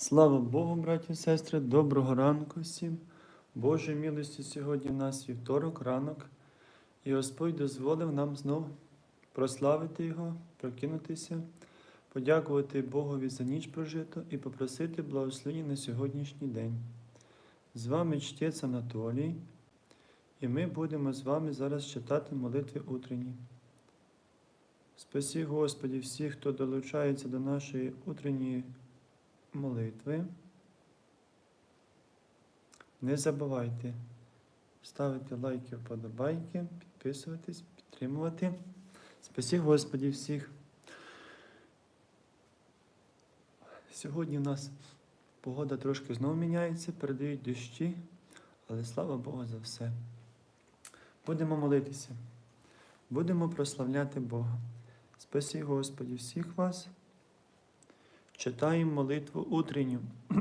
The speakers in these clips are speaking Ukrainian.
Слава Богу, браті і сестри, доброго ранку всім. Божої милості сьогодні у нас вівторок, ранок, і Господь дозволив нам знов прославити Його, прокинутися, подякувати Богові за ніч прожиту і попросити благословення на сьогоднішній день. З вами чтець Анатолій, і ми будемо з вами зараз читати молитви утренні. Спасі Господі всіх, хто долучається до нашої утренньої молитви. Не забувайте ставити лайки, вподобайки, підписуватись, підтримувати. Спасі Господі всіх. Сьогодні у нас погода трошки знову міняється, передають дощі, але слава Богу за все. Будемо молитися, будемо прославляти Бога. Спасі Господі всіх вас. Читаємо молитву утренню.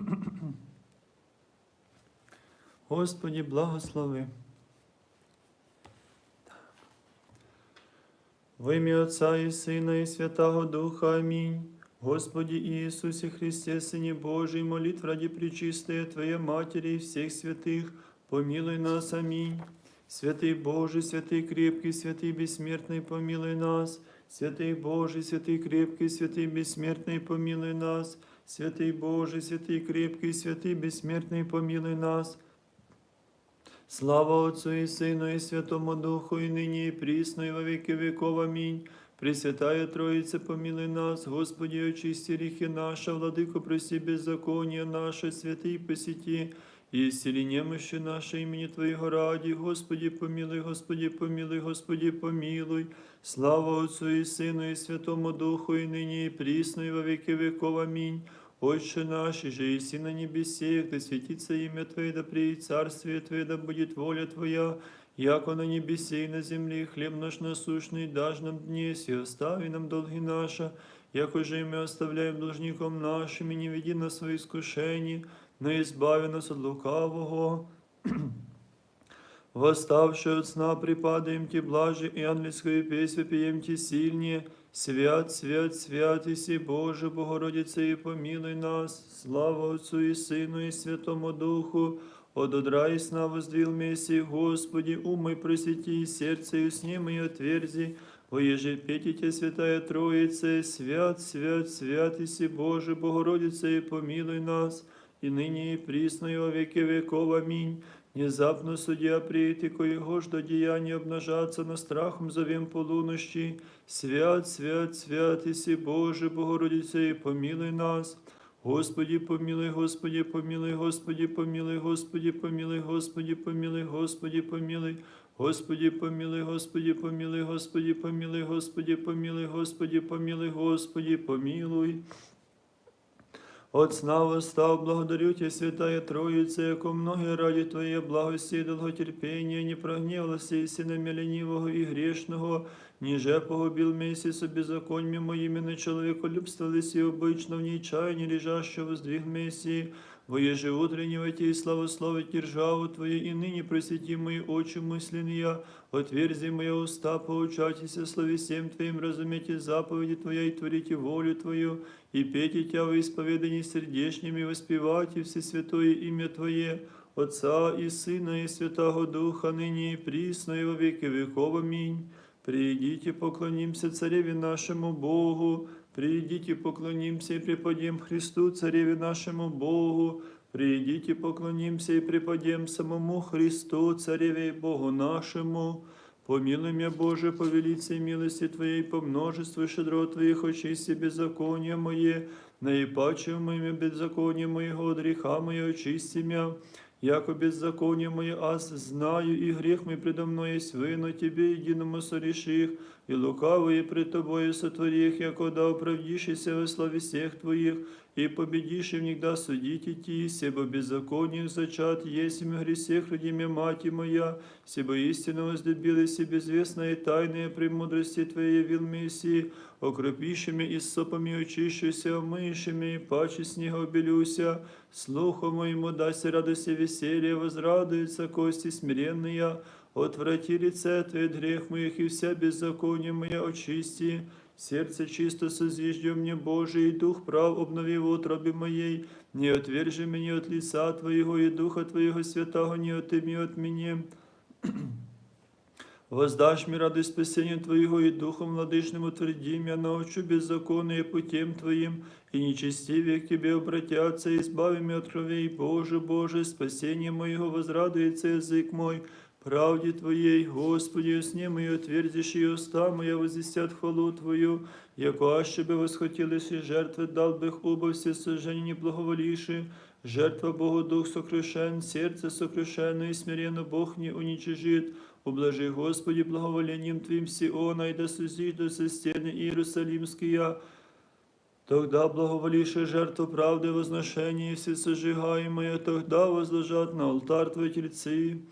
Господі, благослови. В ім'я Отця і Сина, і Святого Духа. Амінь. Господи Иисусе Христе, Сыне Божий, молитв ради Пречистая Твоей Матери и всех святых, помилуй нас. Аминь. Святый Божий, святый крепкий, святый бессмертный, помилуй нас. Святый Божий, святый крепкий, святый бессмертный, помилуй нас. Святый Божий, святый крепкий, святый бессмертный, помилуй нас. Слава Отцу и Сыну и Святому Духу, и ныне и присно, и во веки веков. Аминь. Пресвятая Троица, помилуй нас, Господи, очисти грехи наши, Владыку, прости беззаконие наше, святый посети, и исцели немощи наши имени Твоего ради, Господи, помилуй, Господи, помилуй, Господи, помилуй. Слава Отцу и Сыну и Святому Духу, и ныне и присно, и во веки веков. Аминь. Отче наш, же и на небесе, да светится имя Твое, да приедет царствие Твое, да будет воля Твоя, яко на небесе и на земле, хлеб наш насущный, дашь нам днесь, и остави нам долги наши, яко же и мы оставляем должником нашим, и не веди нас в свои но избави нас от лукавого. Восставши от сна, припадаем Ти блажи, и ангельскую песню пеем Ти сильнее. Свят, свят, свят, Иси Боже, Богородице, и помилуй нас. Слава Отцу и Сыну и Святому Духу. От одра и сна воздвил Мессии, Господи, умой просвети, и сердце и сним и отверзи. Воеже петите, Святая Троица, свят, свят, свят, Иси Боже, Богородице, и помилуй нас, и ныне и присно, и во веки веков. Аминь. Внезапно судья приїти, коего ж до діяння обнажаться на страхом зовем полунощі. Свят, свят, свят, Иси Боже, Богородице, и помилуй нас. Господи, помилуй, Господи, помилуй, Господи, помилуй, Господи, помилуй, Господи, помилуй, Господи, помилуй. Господи, помилуй, Господи, помилуй, Господи, помилуй, Господи, помилуй, Господи, помилуй, Господи, помилуй. От сна став, благодарю Тебя, Святая Троица, яко многие ради твоє благости и долготерпения не прогневался и сынами ленивого и грешного, ниже погубил собі беззаконьми моими на человеколюбствовались і обично в ній чайні лежащего що воздвіг воеже утреннего Те и славословить державу Твою, и ныне просвети мои очи мысленные, отверзи мои уста, поучайтесь слове всем Твоим, разумейте заповеди Твоя и творите волю Твою, и пейте Тя во исповедании сердечними, воспевайте Всесвятое имя Твое, Отца и Сына и Святого Духа, ныне и присно, и во веки веков. Аминь. Придите, поклонимся Цареве нашему Богу, придите, поклонимся и преподем Христу, Цареве нашему Богу, придите, поклонимся и преподем самому Христу, Цареве и Богу нашему. Помилуй меня, Боже, по велице милости Твоей, по множеству щедрот Твоих, очисти беззаконие мое, наипаче моими беззаконие моего, от греха мое, очисти. Яко беззаконие мои аз знаю, и грех мой предо мной есть вино Тебе единому сореших, и лукавые пред Тобою сотворих, яко да оправдишися во славе всех Твоих, и победишь всегда судить идти, себо беззаконием зачат, есть им гресех родиме мати моя, себо истинно возлюбилась и безвестная тайная премудрости Твоей явил Мессии, окропившими и сопами очищуся, омышими и паче снега обелюся, слуху моему дасть и веселье, возрадуются кости смиренные, отврати лице Твое грех моих и вся беззаконие моя очисти, Сердце чисто созижди мне, Боже, и дух прав обнови в утробе моей. Не отвержи меня от лица Твоего, и Духа Твоего Святого не отыми от меня. Воздашь мне радость спасения Твоего, и Духом Владычным утверди меня, научу беззаконные путем Твоим, и нечестивее к Тебе обратятся, избави меня от кровей, Боже, Боже, спасение моего возрадуется язык мой, правде Твоей, Господи, сне мої отвердишь, и уста моя возвестят хвалу Твою, яко аще бы восхотелись и жертвы дал бы оба все сожжения не благоволивши, жертва Богу Дух сокрушен, сердце сокрушено и смиренно Бог не уничижит, Ублажи, Господи, благоволением Твоим Сиона, и да сузиждутся стены Иерусалимские, Тогда благоволивши жертву правды возношения и все сожигаемые, тогда возложат на алтарь Твои тельцы.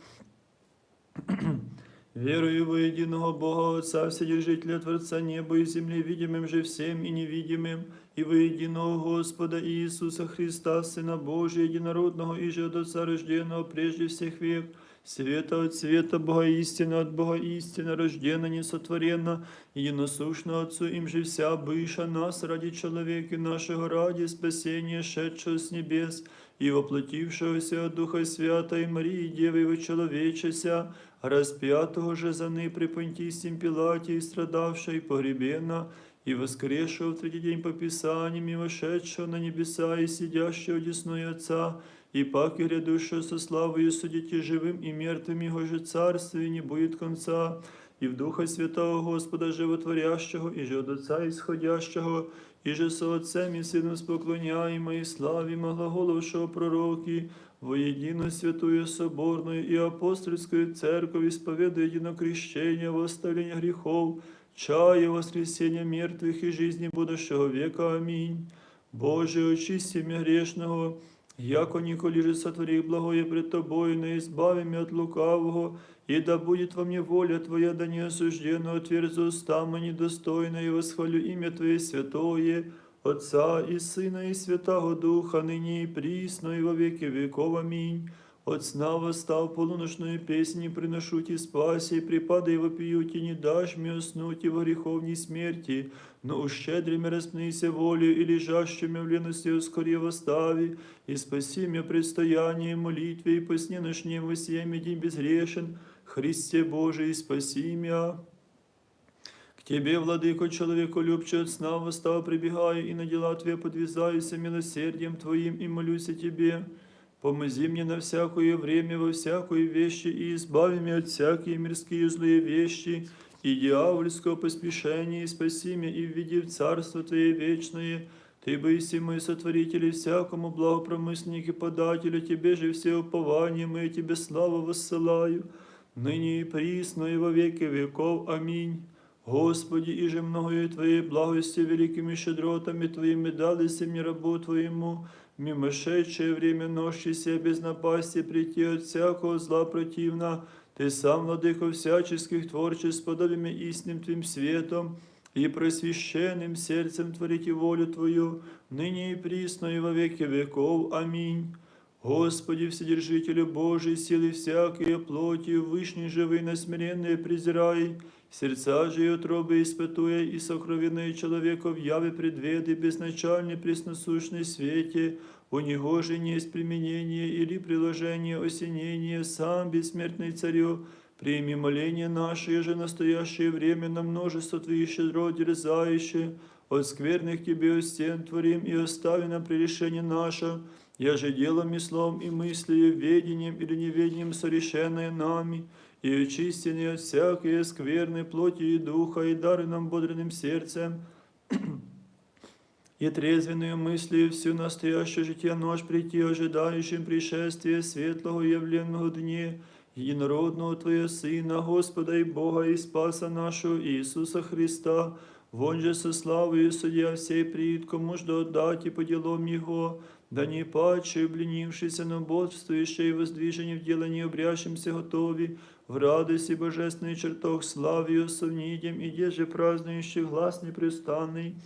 Верую во единого Бога Отца, Вседержителя Творца неба и земли, видимым же всем и невидимым, и во единого Господа Иисуса Христа, Сына Божия, единородного и же от Отца рожденного прежде всех век, света от света, Бога истина от Бога истина, рождена, несотворена, единосущно Отцу, им же вся быша нас ради человека нашего, ради спасения, шедшего с небес, и воплотившегося от Духа Святой Марии, Девы вочеловечеся, распятого же за ны при Понтийском Пилате, и страдавшей погребена, и воскресшего в третий день по Писаниям, и вошедшего на небеса, и сидящего одесной Отца, и пак и грядущего со славою судите живым и мертвым, Его же царствие не будет конца, и в Духа Святого Господа Животворящего, и же от Отца исходящего, и же со Отцем и Сыном споклоняемо, и славимо глаголовшего пророки, во единую святую соборную и апостольскую церковь исповедуя едино крещение, восставление грехов, чая воскресения мертвых и жизни будущего века. Аминь. Боже, очисти меня грешного, яко николи же сотвори благое пред Тобою, но избави меня от лукавого, и да будет во мне воля Твоя, да не осужденно отверзу уста недостойно, и восхвалю имя Твое святое, Отца и Сына и Святого Духа, ныне и присно, и во веки веков. Аминь. От сна восстав полуношную песнь, приношу Ти спаси, припадай вопию Ти, не дашь мне уснуть и во греховней смерти, но ущедрими распнися волю и лежащими в лености ускори восстави, и спаси меня предстояние молитве, и по сне ночнем во семя день безгрешен, Христе Божий, спаси меня. К Тебе, владыко, человеку любче от сна восстав прибегаю, и на дела Твои подвязаюсь милосердием Твоим, и молюсь о Тебе. Помози мне на всякое время, во всякой вещи, и избави меня от всякие мирские злые вещи, и дьявольского поспешения, и спаси меня, и введи в Царство Твое вечное. Ты боиси мой сотворитель, и всякому благопромысленник и подателю, Тебе же все упования мои, Тебе славу воссылаю, ныне и присно, и во веки веков. Аминь. Господи, и же многою Твоей благости, великими щедротами Твоими дались мне рабу Твоему, мимошедшее время нощися без напасти прийти от всякого зла противна, Ты сам, владыко всяческих творчеств, подобиями истинным Твоим светом, и просвященным сердцем творите волю Твою, ныне и присно, и во веки веков. Аминь. Господи, Вседержителю Божий, силы всякие плоти, вышний живый, насмиренные презирай, сердца же и утробы испытуя, и сокровенные человека в яве предведы, безначальный пресносущный свете, у него же не есть применение или приложение осенения, сам бессмертный царю, Прими моление наше, же настоящее время на множество Твоих щедрот дерзающие, от скверных Тебе стен творим и остави нам прегрешение наше, я же делом и словом и мыслью, ведением или неведением сорешенное нами, и очистенные от всякой скверной плоти и духа, и дары нам бодренным сердцем, и трезвенную мыслью всю настоящее житие нож прийти, ожидающим пришествия светлого явленного дне, единородного Твоего Сына, Господа и Бога и Спаса нашего Иисуса Христа, вон же со славою судья всей прид, кому ж отдать и по делам Его, да не паче, обленившийся, но бодствующий и воздвижение в дело не обрящимся готови, в радости божественный чертог славию совнидем, и деже празднующий глас непрестанный,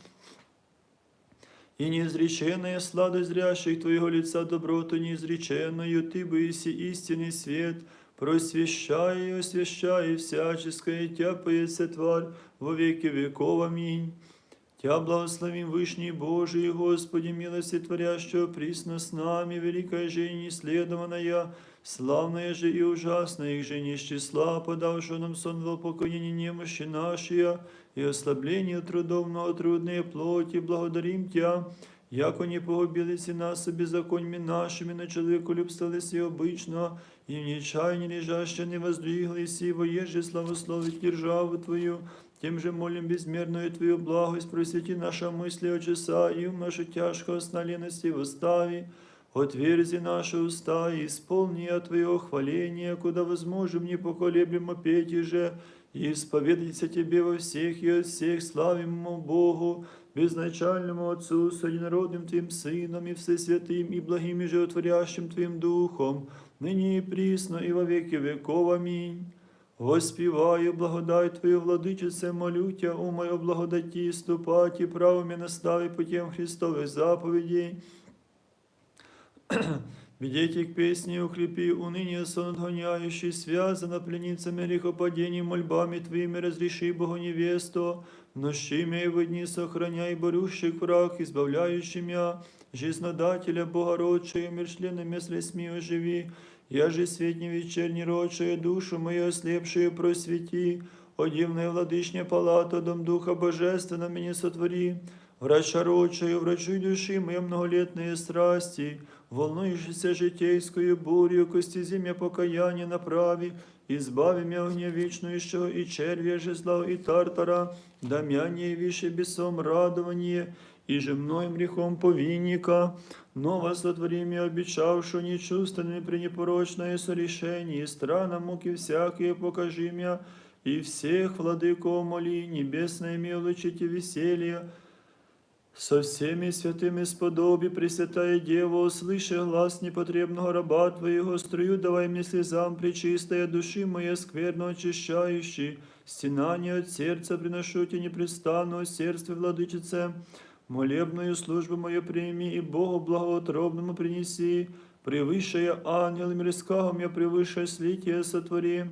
и неизреченная сладость зрящих Твоего лица доброту неизреченную, Ты бы иси истинный свет, просвещай и освящай всяческое, Тя поется тварь во веки веков. Аминь. Тя благословим Вышний Божий, Господи, милости творящего присно с нами, великая же и неследованная, славная же и ужасная, их же не из числа, подавшего нам сон в упокоении немощи нашей, и ослабление трудов многотрудные плоти, благодарим Тя, яко не погубилися нас и беззаконьми нашими, на человеку любствовались и обычно, и в нечаянии лежаще не воздвиглись, и воеже славословить державу Твою, тем же молим безмерную Твою благость, просвети наша мысли от часа, и ум нашу тяжкого сна лености восстави, отверзи наши уста, и исполни от Твоего хваления, куда возможем непоколеблемо петь и же, и исповедаться Тебе во всех и от всех славимому Богу, безначальному Отцу, с одинородным Твоим Сыном и Всесвятым и благим и животворящим Твоим Духом, ныне и присно и во веки веков. Аминь. Воспіваю благодать Твою, владичице, молю Тя, у мою благодаті, ступаті, правом і настави путем Христових заповідей. Ведите к песне укрепи, уныние сон отгоняющий, связано пленницами грехопадений, мольбами Твоими разреши Богу невесту, нощи и в дни сохраняй борющих враг, избавляющий меня, жизнодателя Богородчая, мир членами слезьми оживи, я же светни вечерний рочая, душу мою ослепшую просвети, о дивная владычня палата, дом Духа Божественного меня сотвори, врача рочаю, врачуй души мои многолетные страсти, волнующейся житейскую бурью, кости земля покаяния направи, избави меня огня вечнующего и червя жезла и тартара, да мя не више бесом радование, и же мной грехом повинника, ново сотвори мне обещавшую нечувственное пренепорочное сорешение, страна муки всякие покажи меня, и всех владыков моли, небесное милочите веселье, со всеми святыми сподоби, Пресвятая Дева, услыши глаз непотребного раба Твоего, струю давай мне слезам причистая души моей скверно очищающей, стенание от сердца приношу Тебе непрестанно, сердце владычице, молебную службу мою прими и Богу благоутробному принеси, превыше ангел мирского меня превыше слитие сотвори.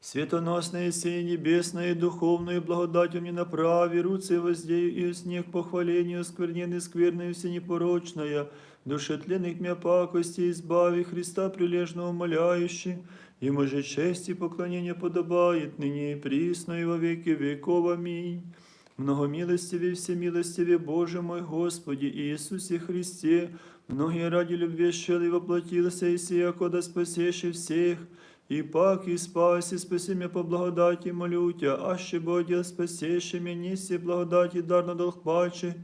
Светоносное сей небесное и духовную благодатью мне направи, руцы воздею и снег похвалению, скверненной скверной всенепорочная, душетленных мя пакости избави Христа прилежно умоляющий, Ему же честь и поклонение подобает ныне и присно и во веки веков. Аминь. Многомилостивый, всемилостивый Боже мой Господи Иисусе Христе, многие ради любви щели воплотился и сия, кода спасеши всех, и пак и спаси, спаси меня по благодати, молю Тя, аще Боже, спасеши меня, неси благодати, дар на долг паче,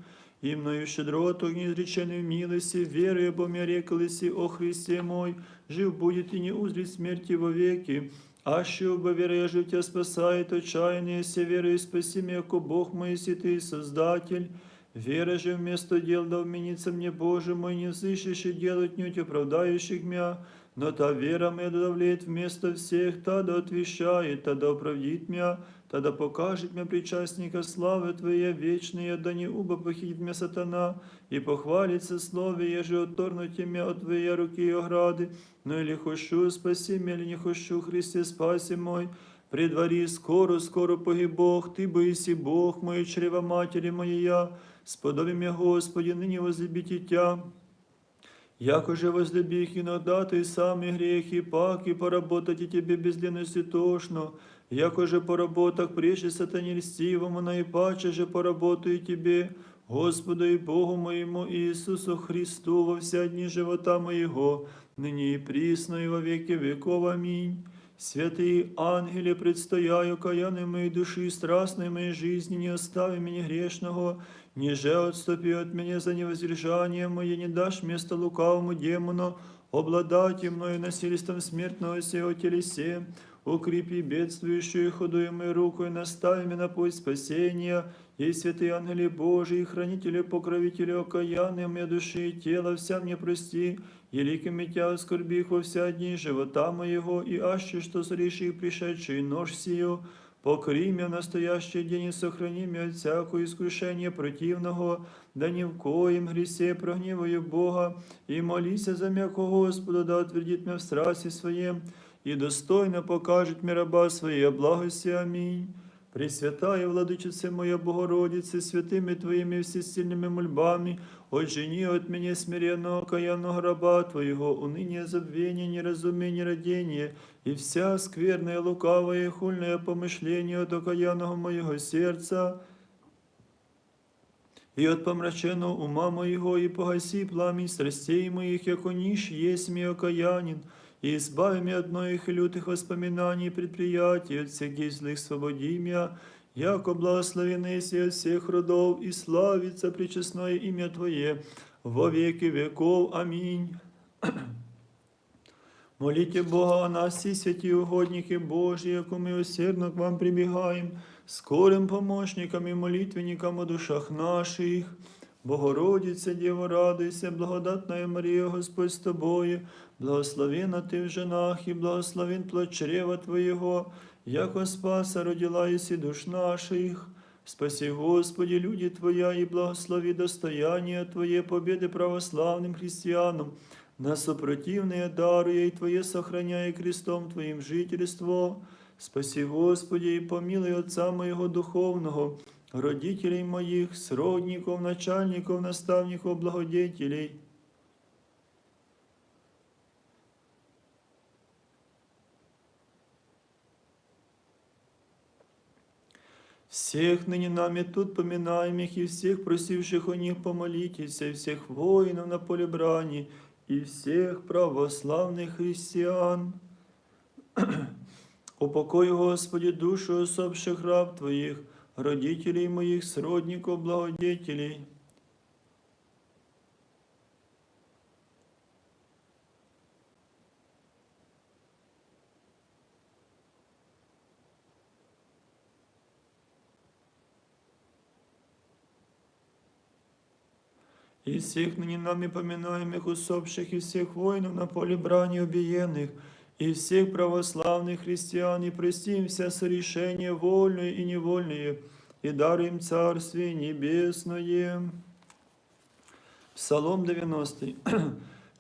и мною щедроту, неизреченную милости, верою, бо мне рекалися, о Христе мой, жив будет и не узрит смерти вовеки, аще оба вера я жив Тя спасает, отчаяние се верою спаси меня, ко Бог мой, Ты Создатель, Вера же вместо дел да вменится мне, Боже мой, не слышащий делать нють оправдающих меня, но та вера моя да вместо всех, та да отвещает, та да оправдит меня, та да покажет мне причастника славы Твоей вечной, да не уба похитит меня сатана, и похвалится слове, еже отторнуть меня от Твоей руки и ограды, но или хочу, спаси меня, не хочу, Христе, спаси мой, при дворі скоро, скоро погиб Бог, Ти боїсі Бог, моє чрева матері моя, сподоби мя, Господи, нині возлюбите Тя. Яко же возлюбих иногда ты сами грехи, пак и поработать и тебе без ленности тошно, яко же по работах прежде сатане льстивому, наипаче же поработаю тебе, Господу и Богу моему Иисусу Христу во вся дни живота моего, ныне и присно и во веки веков. Аминь. Святые ангели, предстояю каяны моей души, страстной моей жизни, не остави меня грешного, ниже отступи от меня за невоздержание мое, не дашь место лукавому демону, обладать мною насильством смертного сего телесе, укрепи бедствующую ходуемую руку и настави меня на путь спасения, и святые ангели Божии, хранители, покровители окаянные моей души и тела, вся мне прости, Еликими тя оскорбих во вся дни живота моего, и аще, что среши пришедший нож сию, покри меня в настоящий день и сохрани меня от всякого искушения противного, да ни в коем гресе прогневаю Бога, и молися за м'яко Господа, да отвердит меня в страсти своем, и достойно покажет мне раба своей благости. Аминь. Пресвятая Владычице моя Богородице, святыми Твоими всесильными мольбами, отжени от меня смиренного каянного раба Твоего, уныние, забвение, неразумение, родение, и вся скверная, лукавая и хульное помышление от окаянного моего сердца, и от помраченного ума моего, и погаси пламень страстей моих, яко ниш есть мне окаянин, и избави меня от многих лютых воспоминаний и предприятий, от всяких злых свободи меня, яко благословенный си от всех родов, и славится пречестное имя Твое во веки веков. Аминь. Молите Бога о нас, всі святі угодники Божі, яку ми усердно к вам прибігаємо, скорим помощникам і молитвенникам о душах наших. Богородице, Діво, радуйся, благодатна Марія, Господь з тобою, благословена ти в женах і благословен плод чрева Твоєго, яко спаса родила єси душ наших. Спаси, Господи, люди Твоя, и благослови достояние Твое победы православным христианам, на сопротивные даруя и Твое сохраняя крестом Твоим жительство. Спаси, Господи, и помилуй Отца моего духовного, родителей моих, сродников, начальников, наставников, благодетелей. Всех ныне нами тут поминаемых и всех просивших у них помолитесь, и всех воинов на поле брани, и всех православных христиан. Упокой, Господи, душу усопших раб Твоих, родителей моих, сродников, благодетелей. И всех ныне нами поминаемых усопших, и всех воинов на поле брани убиенных, и всех православных христиан, и прости им вся сорешения вольные и невольные, и даруем Царствие Небесное. Псалом 90.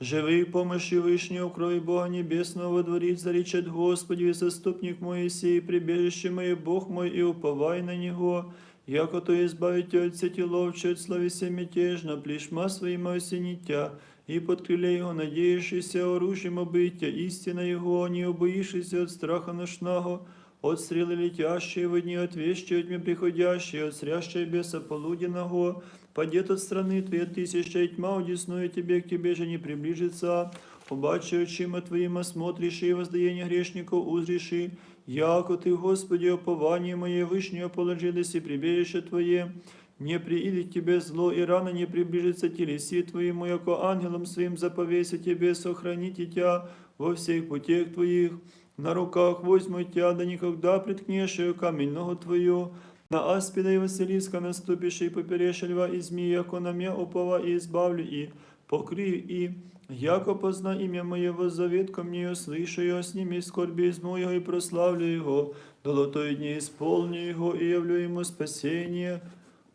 Живи в помощи Вышнего, крови Бога Небесного, водворит, заречет Господи, заступник мой сей, прибежище мое, Бог мой, и уповай на Него, яко то избавите от сети ловче, от словеся мятежно, плешма своим осенитя, и под крыле Его надеющийся оружием обытия, истина Его, не убоишься от страха ношного, от стрелы летящие в дни, от вещи от тьмы приходящие, от срящей беса полуденного, падет от страны Твоей тысяча, и тьма удесную Тебе, к Тебе же не приближится, Побачи очима Твоим осмотришь и воздаяние грешников узриши, яко Ты, Господи, опование мое вышнее положилось и прибежище Твое, не приидет Тебе зло, и рано не приближится телеси Твоему, яко ангелом своим заповеся Тебе, сохраните Тя во всех путях Твоих, на руках возьму Тя, да никогда приткнешь камень ногу Твою, на аспида и Василиска наступишь, и поперешь льва и змея, яко на меня упова и избавлю, и покрию, и яко позна имя моего завет ко мне, услышу его, сними скорби из моего прославлю его, долотой дни исполню его и явлю ему спасение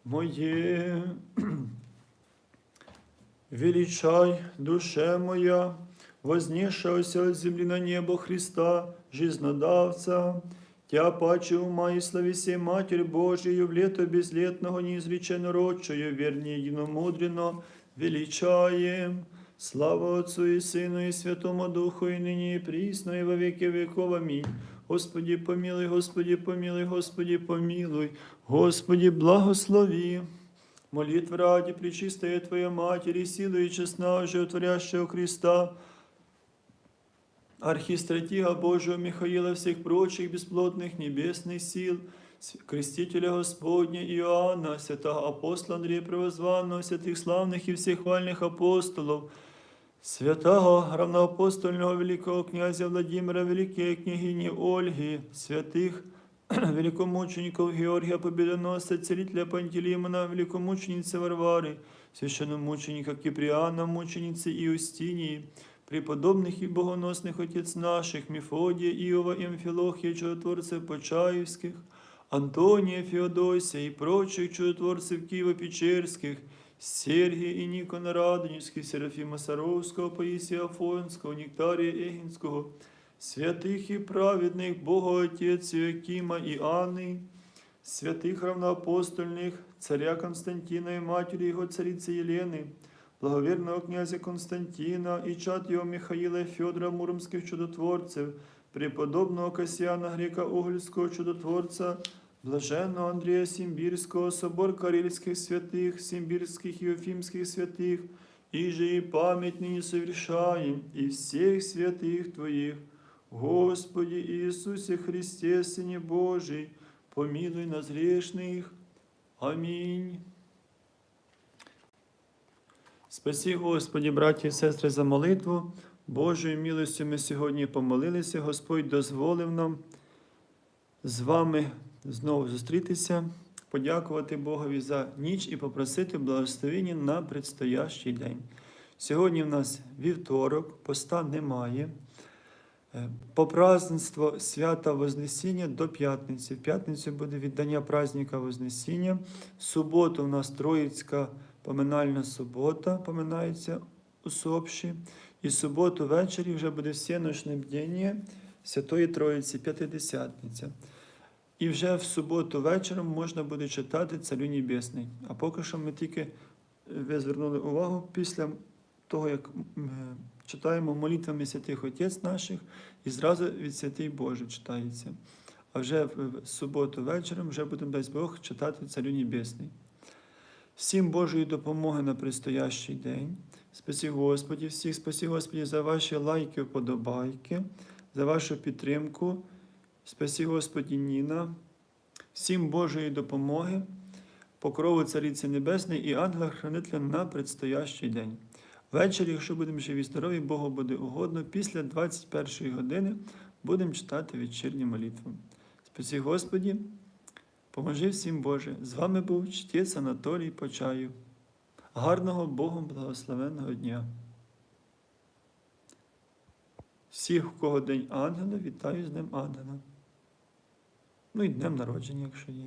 мое. Величай, душе моя, вознесшегося от земли на небо Христа, жизнодавца, Тя паче ума и слависе Матерь Божию в лето безлетного неизреченно рочою, вернее, единомудренно, величаем. Слава Отцу и Сыну и Святому Духу, и ныне и присно, и во веки веков. Аминь. Господи, помилуй, Господи, помилуй, Господи, помилуй, Господи, благослови. Молитва ради Пречистая Твоя Матери, силу и честна, животворящего Христа, архистратига Божьего Михаила, всех прочих бесплотных небесных сил, крестителя Господня Иоанна, святого апостола Андрея Превозванного, святых славных и всех хвальных апостолов, святого равноапостольного великого князя Владимира, великой княгини Ольги, святых великомучеников Георгия Победоносца, целителя Пантелеймона, великомученицы Варвары, священномученика Киприана, мученицы Иустинии, преподобных и богоносных отец наших, Мефодия, Иова и Амфилохия, чудотворцев Почаевских, Антония, Феодосия и прочих чудотворцев Киева-Печерских, Сергия и Никона Радонежских, Серафима Саровского, Паисия Афонского, Нектария Эгинского, святих і праведних Бога Отець Якима і Анни, святих равноапостольних, царя Константина і матері його цариці Єлени, благовірного князя Константина і чад його Михаїла і Фьодора Муромських чудотворців, преподобного Касіана Грека Угольського чудотворця, блаженного Андрія Сімбірського, собор Карельських святих, Симбирских и Уфимских святых, и же и память ныне совершаем, и всех святых Твоих. Господи Иисусе Христе, Сыне Божий, помилуй нас грешных. Амінь. Спасі, Господі, браті і сестри, за молитву. Божою милостю ми сьогодні помолилися. Господь дозволив нам з вами знову зустрітися, подякувати Богові за ніч і попросити благословення на предстоящий день. Сьогодні в нас вівторок, поста немає. Е, Попразднство свята Вознесіння до п'ятниці. В п'ятницю буде віддання праздника Вознесіння. В суботу у нас Троїцька поминальна субота, поминається у Сопші. І суботу ввечері вже буде всеночне бдіння Святої Троїці, П'ятидесятниця. І вже в суботу вечором можна буде читати Царю Небесний. А поки що ми тільки е, ви звернули увагу після того, як м, е, читаємо молитвами святих Отець наших, і зразу від святий Божий читається. А вже в в суботу вечором вже будемо дасть Бог читати Царю Небесний. Всім Божої допомоги на предстоящий день. Спасі Господі, всіх спасі Господі за ваші лайки, вподобайки, за вашу підтримку. Спасі Господі Ніна, всім Божої допомоги, покрову Цариці Небесної і ангела-хранителя на предстоящий день. Ввечері, якщо будемо живі, здорові, Богу буде угодно, після 21 години будемо читати вечірню молитву. Спасі Господі, поможи всім Боже. З вами був чтець Анатолій Почаю. Гарного Богом благословенного дня. Всіх, у кого День Ангела, вітаю з Днем Ангела. Ну і днем народження, якщо є.